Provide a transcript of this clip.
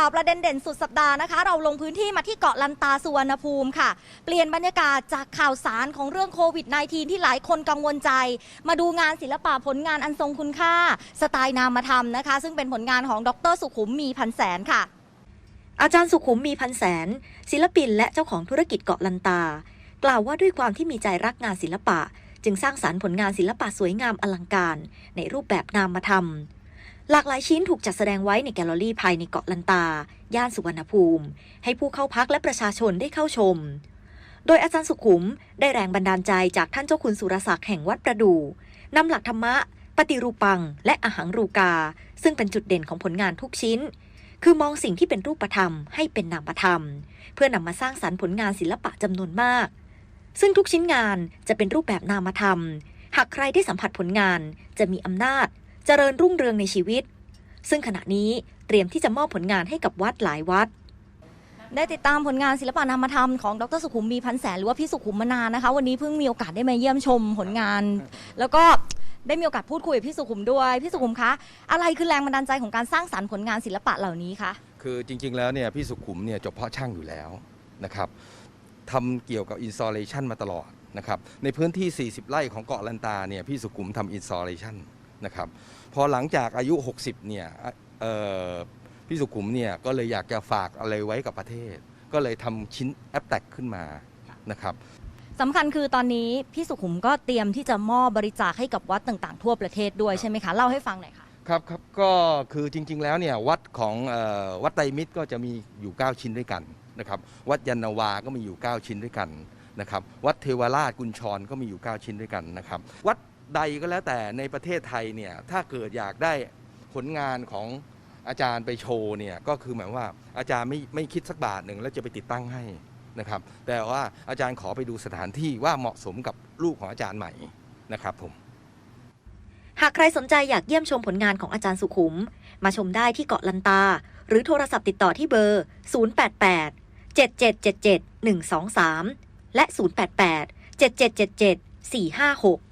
ข่าวประเด็นเด่นสุดสัปดาห์นะคะ เราลงพื้นที่มาที่เกาะลันตาสุวรรณภูมิค่ะ เปลี่ยนบรรยากาศจากข่าวสารของเรื่องโควิด -19 ที่หลายคนกังวลใจ มาดูงานศิลปะผลงานอันทรงคุณค่า สไตล์นามธรรมนะคะ ซึ่งเป็นผลงานของดรสุขุมมีพันแสนค่ะ อาจารย์สุขุมมีพันแสน ศิลปินและเจ้าของธุรกิจเกาะลันตา กล่าวว่าด้วยความที่มีใจรักงานศิลปะ จึงสร้างสารรค์ผลงานศิลปะสวยงามอลังการ ในรูปแบบนามธรรม หลากหลายชิ้นถูกจัดแสดงไว้ในแกลเลอรี่ภายในเกาะลันตา ย่านสุวรรณภูมิ ให้ผู้เข้าพักและประชาชนได้เข้าชม โดยอาจารย์สุขุมได้แรงบันดาลใจจากท่านเจ้าคุณสุรศักดิ์แห่งวัดประดู่นำหลักธรรมะ ปฏิรูปัง และอาหังรูกา ซึ่งเป็นจุดเด่นของผลงานทุกชิ้น คือมองสิ่งที่เป็นรูปธรรมให้เป็นนามธรรม เพื่อนำมาสร้างสรรค์ผลงานศิลปะจำนวนมาก ซึ่งทุกชิ้นงานจะเป็นรูปแบบนามธรรม หากใครได้สัมผัสผลงานจะมีอำนาจ เจริญรุ่งเรืองในชีวิต ซึ่งขณะนี้เตรียมที่จะมอบผลงานให้กับวัดหลายวัดได้ติดตามผลงานศิลปะนามธรรมของดรสุขุมมีพันแสนหรือว่าพี่สุขุมมานานนะคะ วันนี้เพิ่งมีโอกาสได้มาเยี่ยมชมผลงาน แล้วก็ได้มีโอกาสพูดคุยกับพี่สุขุมด้วย พี่สุขุมคะ อะไรคือแรงบันดาลใจของการสร้างสรรค์ผลงานศิลปะเหล่านี้คะคือจริง ๆ แล้วเนี่ยพี่สุขุมเนี่ยจบเพาะช่างอยู่แล้วนะครับทำเกี่ยวกับอินส l เลชันมาตลอดนะครับในพื้นที่ 40 ไร่ของเกาะลันตาเนี่ยพี่สุขุมทำอินส l เลชัน นะครับพอหลังจากอายุ 60เนี่ยเอ่อพี่สุขุมเนี่ยก็เลยอยากจะฝากอะไรไว้กับประเทศ ก็เลยทำชิ้นแอปแตกขึ้นมานะครับสำคัญคือตอนนี้พี่สุขุมก็เตรียมที่จะมอบบริจาคให้กับวัดต่างๆ ทั่วประเทศด้วยใช่ไหมคะเล่าให้ฟังหน่อยค่ะครับครับก็คือจริง ๆ แล้วเนี่ยวัดของเออวัดไตรมิตรก็จะมีอยู่ 9 ชิ้นด้วยกันนะครับวัดยันนาวาก็มีอยู่ 9 ชิ้นด้วยกันนะครับวัดเทวราชกุญชรก็มีอยู่ 9 ชิ้นด้วยกันนะครับวัด ใดก็แล้วแต่ในประเทศไทยเนี่ยถ้าเกิดอยากได้ผลงานของอาจารย์ไปโชว์เนี่ยก็คือหมายว่าอาจารย์ไม่ไม่คิดสักบาทหนึ่งแล้วจะไปติดตั้งให้นะครับแต่ว่าอาจารย์ขอไปดูสถานที่ว่าเหมาะสมกับลูกของอาจารย์ใหม่นะครับผมหากใครสนใจอยากเยี่ยมชมผลงานของอาจารย์สุขุม มาชมได้ที่เกาะลันตา หรือโทรศัพท์ติดต่อที่เบอร์ 088 7777 123 และ 088 7777 456